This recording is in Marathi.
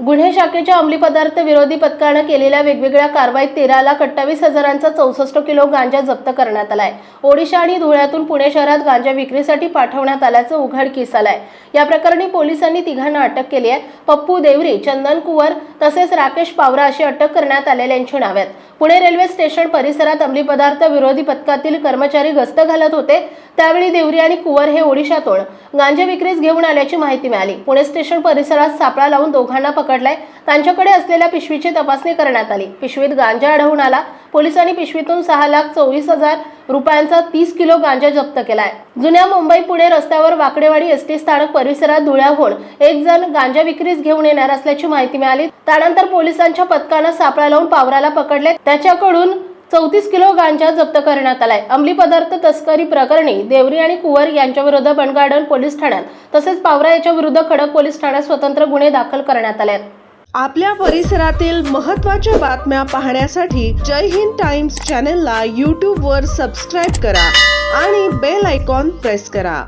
गुन्हे शाखेच्या अंमली पदार्थ विरोधी पथकानं केलेल्या वेगवेगळ्या कारवाईत तेरा लाख अठ्ठावीस हजारांचा चौसष्ट किलो गांजा जप्त करण्यात आलाय. ओडिशा आणि धुळ्यातून पुणे शहरात गांजा विक्रीसाठी पाठवण्यात आल्याचं उघडकीस आलाय. या प्रकरणी पोलिसांनी तिघांना अटक केली आहे. पप्पू देवरी चंदन कुवर तसेच राकेश पावरा अशी अटक करण्यात आलेल्यांची नावे आहेत. पुणे रेल्वे स्टेशन परिसरात अंमली पदार्थ विरोधी पथकातील कर्मचारी गस्त घालत होते. त्यावेळी देवरी आणि कुवर हे ओडिशातून गांजा विक्रीस घेऊन आल्याची माहिती मिळाली. पुणे स्टेशन परिसरात सापळा लावून दोघांना पकडलाय. त्यांच्याकडे असलेल्या पिशवीची तपासणी करण्यात आली. पिशवीत गांजा आढळून आला. पोलिसांनी पिशवीतून सहा लाख चोवीस हजार रुपयांचा तीस किलो गांजा जप्त केलाय. जुन्या मुंबई पुणे रस्त्यावर वाकडेवाडी एसटी स्थानक परिसरात धुळ्याहून एक जण गांजा विक्रीस घेऊन येणार असल्याची माहिती मिळाली. त्यानंतर पोलिसांच्या पथकानं सापळा लावून पावराला पकडले. त्याच्याकडून चौतीस किलो गांजा जप्त करण्यात आलाय. अंमली पदार्थ तस्करी प्रकरणी देवरी आणि कुवर यांच्याविरुद्ध बनगार्डन पोलीस ठाण्यात. तसेच पावरा याच्या विरुद्ध खडक पोलीस ठाण्यात स्वतंत्र गुन्हे दाखल करण्यात आले आहेत आपल्या परिसरातील महत्त्वाच्या बातम्या पाहण्यासाठी जय हिंद टाइम्स चॅनलला यूट्यूबवर सबस्क्राईब करा आणि बेल आयकॉन प्रेस करा.